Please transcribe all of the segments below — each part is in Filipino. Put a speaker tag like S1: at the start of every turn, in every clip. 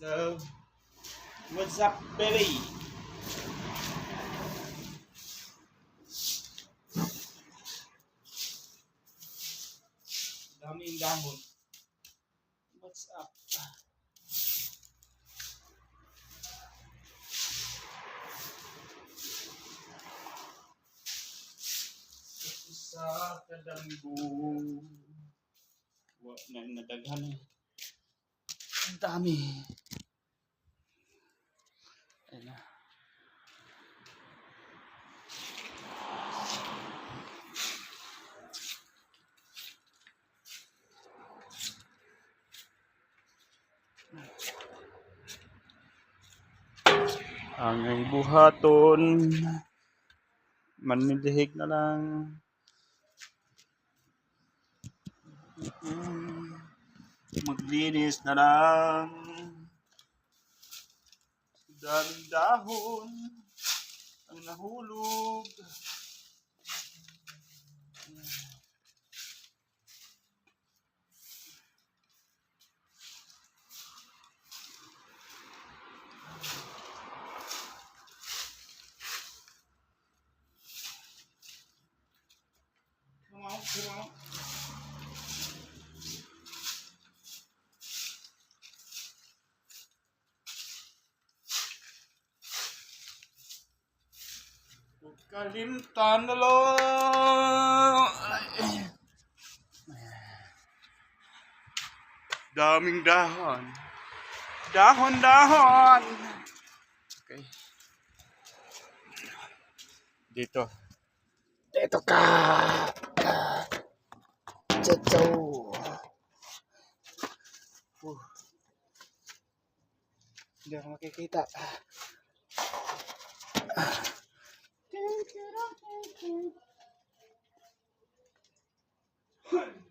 S1: So, what's up, baby? Daming dahon. What's up? Sa kadanggo. Wa na nadaghan eh. Ang dami. Ang buhaton manlilihig na lang. Maglinis na lang. Daming dahon ang nahulog. On. Kalimtan. Ay. Daming dahon. Dahon, dahon. Okay. Dito. Dito ka. Dito. Uh. Hindi ako makikita. aming buhaton.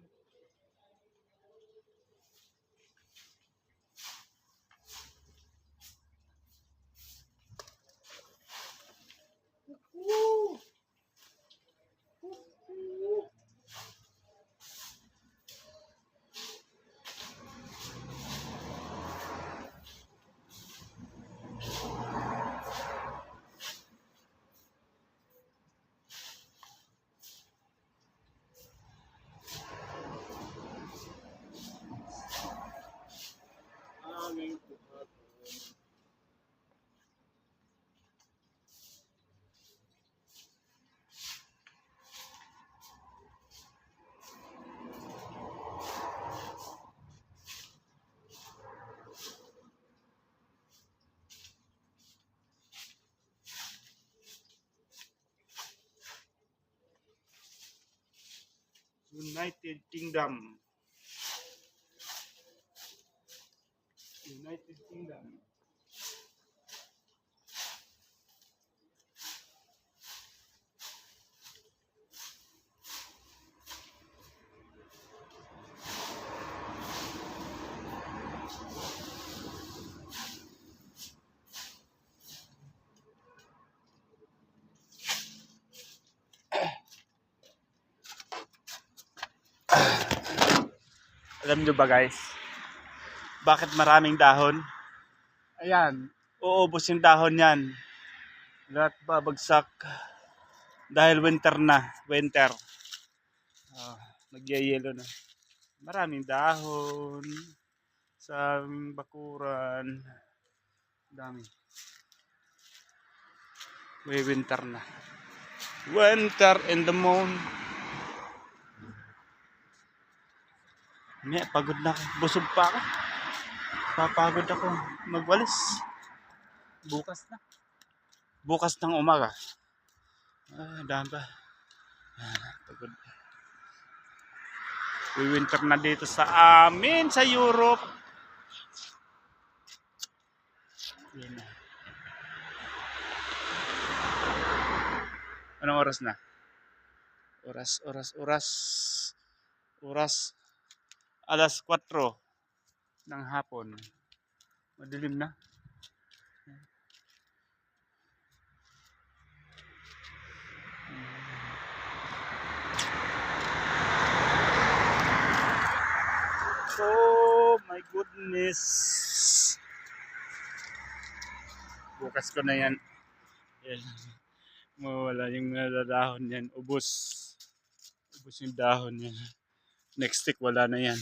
S1: United Kingdom. United Kingdom. Alam nyo ba guys? Bakit maraming dahon? Ayan, uubos yung dahon yan. Lahat babagsak. Dahil winter na. Winter. Oh, Nagyayelo na. Maraming dahon. Sa bakuran. Dami. May winter na. Winter in the moon. May pagod na ako. Busog pa ako. Papagod ako magwalis. Bukas na. Bukas ng umaga. Ah, dami pa. Ah, pagod. winter na dito sa amin sa Europe. Yan na. Anong oras na? Oras, oras, oras. Oras alas 4 ng hapon. Madilim na. Oh my goodness. Bukas ko na yan. Yan. Mawala yung mga dahon yan. Ubus. Ubus yung dahon yan. Next week wala na yan.